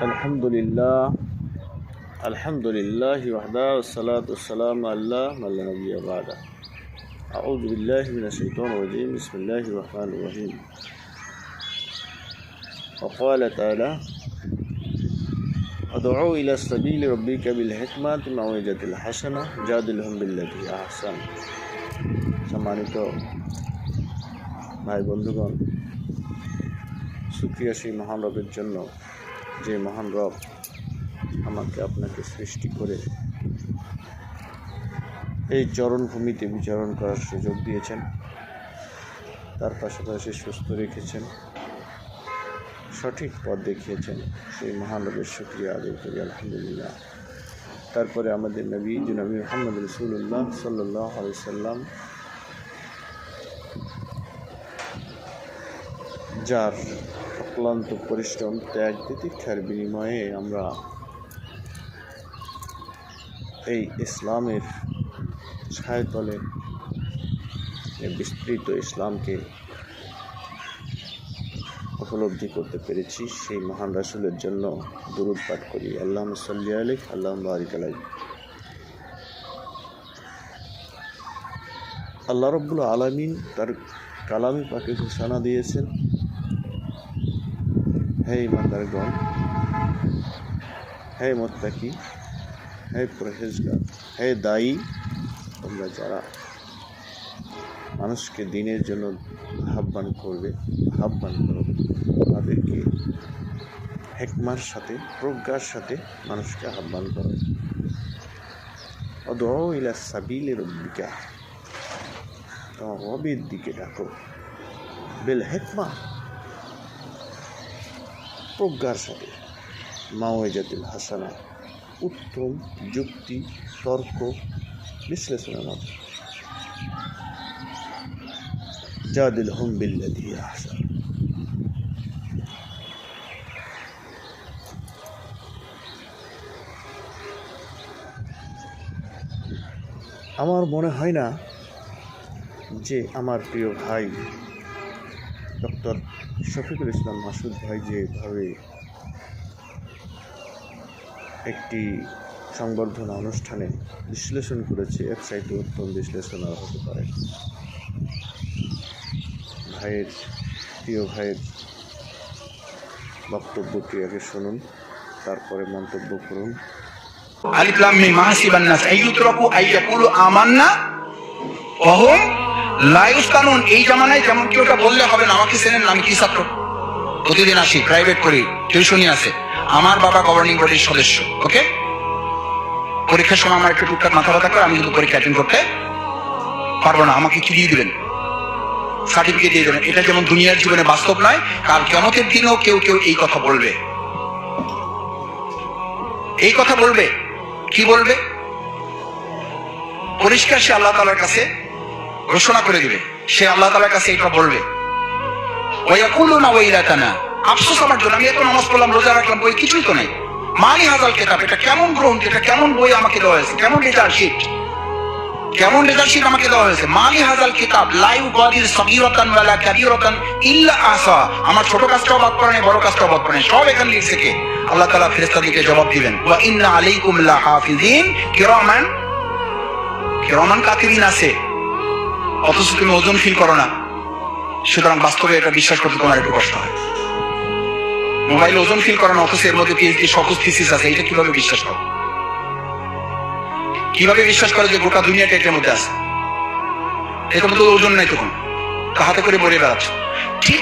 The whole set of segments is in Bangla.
الحمد لله الحمد لله وحده والصلاة والسلام على من لا نبي بعده أعوذ بالله من الشيطان الرجيم بسم الله الرحمن الرحيم وقال تعالى ادعو إلى سبيل ربك بالحكمة موعظة الحسنة جادلهم بالتي أحسن সম্মানিত ভাই বন্ধুগণ সুক্রিয়া সেই মহান রবের জন্য যে মহান রব আমাকে আপনাকে সৃষ্টি করে এই চরণভূমিতে বিচরণ করার সুযোগ দিয়েছেন। তার পাশাপাশি সুস্থ রেখেছেন। সঠিক পথ দেখিয়েছেন। সেই মহান রবের সুক্রিয়া আদায় করি, আলহামদুলিল্লাহ। তারপরে আমাদের নবী, যে নবী মোহাম্মদ রসুল্লাহ সাল্লাহ আলি সাল্লাম যার অক্লান্ত পরিশ্রম, ত্যাগ তিতিক্ষার বিনিময়ে আমরা এই ইসলামের ছায়াতলে বিস্তৃত ইসলামকে উপলব্ধি করতে পেরেছি। সেই মহান রাসুলের জন্য দুরুদ পাঠ করি। আল্লাহ সাল্লি আলিক আল্লাহ বারিক আলাই আল্লাহ রব্বুল আলমিন তার কালামি পাকে ঘোষণা দিয়েছেন হে ইমানদারগণ হে মোত্তাকি। হে পরহেজগার। হে দায়ী। তোমরা যারা মানুষকে দিনের জন্য আহ্বান করবে, আহ্বান করো। তাদেরকে হেকমার সাথে, প্রজ্ঞার সাথে মানুষকে আহ্বান করো। অদৌ ইলা সাবিলের রব্বিকা। তোমার রবের দিকে ডাকো। বেল হেকমা। প্রজ্ঞার সাথে। মাওয়াজাতুল হাসানা, উত্তম যুক্তি, তর্ক, বিশ্লেষণের মতো জাদিল হুম বিল্লাদি আহসান। আমার মনে হয় না যে আমার প্রিয় ভাই ডক্টর শফিকুল ইসলাম মাসুদ ভাই যেভাবে একটি সংবর্ধনা অনুষ্ঠানে বিশ্লেষণ করেছে, এক সাইডে উত্তম বিশ্লেষণ আর হতে পারে। ভাইয়ের, প্রিয় ভাইয়ের বক্তব্যটি আগে শুনুন, তারপরে মন্তব্য করুন। আলিফ লাম মিম হাসিবান নাস আই ইউতরাকু আমান্না লা কানুন এই জামানায় যেমন কি ওটা বললে হবে না, আমাকে চেনেন আমি কি ছাত্র? প্রতিদিন আসি প্রাইভেট করি টিউশনি আছে। আমার বাবা গভর্নিং বডির সদস্য ওকে পরীক্ষার সময় আমার একটু টুকটাক মাথা ব্যথা করে, আমি কিন্তু পরীক্ষা অ্যাটেন্ড করতে পারব না, আমাকে কি দিয়ে দিবেন? সার্টিফিকেট দিয়ে দেবেন। এটা যেমন দুনিয়ার জীবনে বাস্তব নয়, কাল কেমতের দিনেও কেউ কেউ এই কথা বলবে। এই কথা বলবে। কি বলবে? পরিষ্কার সে আল্লাহ তালার কাছে ঘোষণা করে দিবে। সে আল্লাহ তালার কাছে এটা বলবে। আফসোস আমার জন্য, আমি এত পড়লাম, রোজা রাখলাম, বই কিছুই তো হাজাল কেতাব, এটা কেমন গ্রন্থ, এটা কেমন বই আমাকে দেওয়া হয়েছে, কেমন রেজাল্ট কেমন রেজাল্ট আমাকে দেওয়া হয়েছে? মালি কিতাব সগীরাতান ওয়ালা ইল্লা আসা আমার ছোট কাজটাও বাদ নাই, বড় কাজটাও বাদ পড়ে সব এখানে লিখছে কে? আল্লাহ তাআলা ফেরেশতাদেরকে জবাব দিবেন, ওয়া ইন্না আলাইকুম লাহাফিজিন কিরামান। কিরামান কাতিরিন আছে। অথচ তুমি ওজন ফিল করো না। সুতরাং বাস্তবে এটা বিশ্বাস করতে তোমার একটু কষ্ট হয়। মোবাইল ওজন ফিল করো না, অথচ এর মধ্যে পিএইচডি সকল থিসিস আছে এটা কীভাবে বিশ্বাস করো? কীভাবে বিশ্বাস করো যে গোটা দুনিয়াটা এটার মধ্যে আছে? এটার মধ্যে ওজন নাই তখন। হাতে করে বলে বেড়াচ্ছ। ঠিক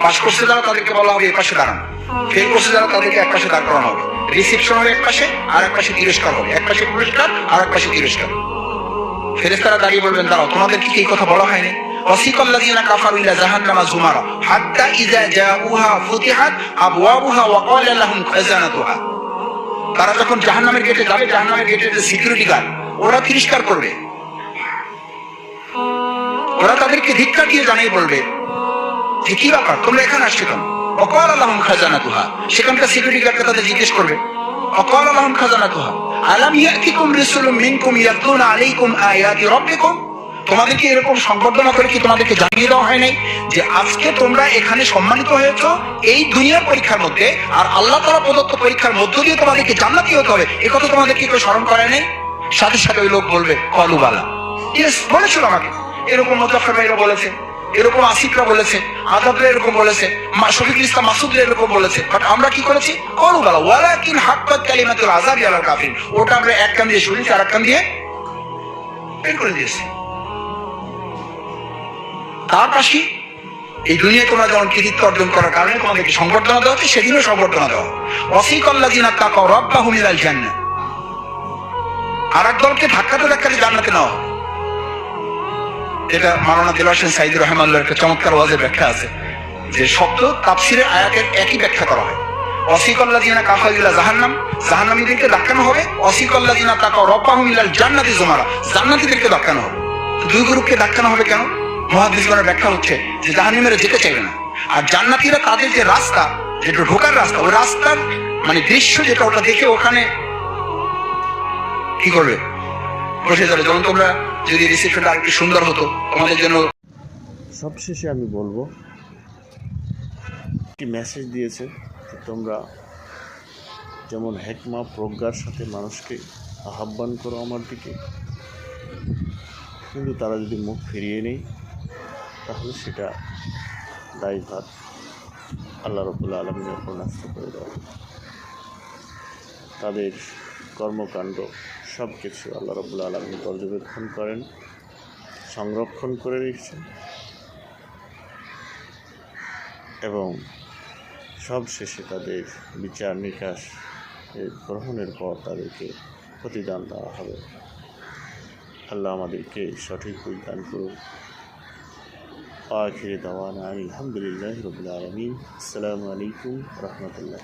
পাশ করছে যারা তাদেরকে বলা হবে এ পাশে দাঁড়ান ফেল করছে যারা তাদেরকে এক পাশে দাঁড় করানো হবে রিসিপশন হবে এক পাশে আর এক পাশে তিরস্কার হবে এক পাশে পুরস্কার আর এক পাশে তিরস্কার ফেরেস্তারা দাঁড়িয়ে বলবেন দাঁড়াও তোমাদের কি এই কথা বলা হয়নি وسيق الذين كفروا إلى جهنم زمرا حتى إذا جاءوها فتحت أبوابها وقال لهم خزانتها তারা যখন জাহান্নামের গেটে যাবে জাহান্নামের গেটে যে সিকিউরিটি গার্ড ওরা তিরস্কার করবে ওরা তাদেরকে ধিক্কার দিয়ে জানিয়ে বলবে যে কি ব্যাপার? তোমরা এখানে আসছো কেন? অকল আল্লাহম খাজানা তুহা সেখানকার সিকিউরিটি গার্ডকে তাদের জিজ্ঞেস করবে। অকল আল্লাহম খাজানা তুহা আলাম ইয়াতিকুম রাসূলুম মিনকুম ইয়াতলুনা আলাইকুম আয়াতি রাব্বিকুম? তোমাদেরকে এরকম সংবর্ধনা করে কি তোমাদেরকে জানিয়ে দেওয়া হয় নাই? যে আজকে তোমরা এখানে সম্মানিত হয়েছো, এই দুনিয়ার পরীক্ষার মধ্যে, আর আল্লাহ তাআলা প্রদত্ত পরীক্ষার মধ্য দিয়ে তোমাদেরকে জান্নাতি হতে হবে। এ কথা তোমাদেরকে কেউ স্মরণ করে নাই? সাথে সাথে ওই লোক বলবে কলুবালা ইয়েস বলেছিল আমাকে। এরকম মুজাফর ভাইরা বলেছে। এরকম আসিফরা বলেছে আজাদরা এরকম বলেছে শফিকুল ইসলাম মাসুদরা এরকম বলেছে। বাট আমরা কি করেছি? কলুবালা ওয়ালাকিন হাক্কাত কালিমাতুল আযাবি আলাল কাফির ওটা আমরা এক কান দিয়ে শুনেছি, আর এক কান দিয়ে বের করে দিয়েছি। তার পাশে এই দুনিয়ায় তোমরা যেমন কৃতিত্ব অর্জন করার কারণে তোমাদেরকে সংবর্ধনা দেওয়া হচ্ছে, সেদিনও সংবর্ধনা দেওয়া। ওয়াসিকাল্লাযিনা তাকাউ রাব্বাহুম ইলাল জান্নাহ। আর এক দলকে ধাক্কাতে ধাক্কাতে জান্নাতে নেওয়া এটা মাওলানা দিল হোসেন সাইদ রহমাল্লাহর একটা চমৎকার ওয়াজের ব্যাখ্যা আছে, যে শব্দ তাফসিরের আয়াতের একই ব্যাখ্যা করা হয়। অসিকল্লাযিনা কাফারু ইলা জাহান্নাম, জাহান্নামীদেরকে ধাক্কানো হবে, অসিকল্লাযিনা তাকাউ রাব্বাহুম ইলাল জান্নাতি জুমারা, জান্নাতীদেরকে ধাক্কানো হবে। দুই গ্রুপকে ধাক্কানো হবে কেন? মহাদিসগণের ব্যাখ্যা হচ্ছে যে জাহান্নামীরা যেতে চাইবে না। আর জান্নাতীরা তাদের যে রাস্তা, যেটা ঢোকার রাস্তা, ওই রাস্তার মানে দৃশ্য যেটা, ওটা দেখে ওখানে কি করবে? বসে যাবে যেমন তোমরা যদি রিসেপশনটা সুন্দর হতো, তোমাদের জন্য সবশেষে আমি বলব, একটি মেসেজ দিয়েছে যে তোমরা যেমন হেকমা প্রজ্ঞার সাথে মানুষকে আহ্বান করো আমার দিকে, কিন্তু তারা যদি মুখ ফিরিয়ে নেই, তাহলে সেটা দায়ভার আল্লাহ রবুল্লা আলমিনের উপর ন্যস্ত করে দেওয়া। তাদের কর্মকাণ্ড সব কিছু আল্লাহ রবুল্লা আলমী পর্যবেক্ষণ করেন, সংরক্ষণ করে রেখেছেন এবং সব শেষে তাদের বিচার নিকাশ গ্রহণের পর তাদেরকে প্রতিদান দেওয়া হবে। আল্লাহ আমাদেরকে সঠিক পরিদান করুন আখির দাওয়ানা আলহামদুলিল্লাহ রবিল আলমিন। আসসালামু আলাইকুম রহমতুল্লাহ।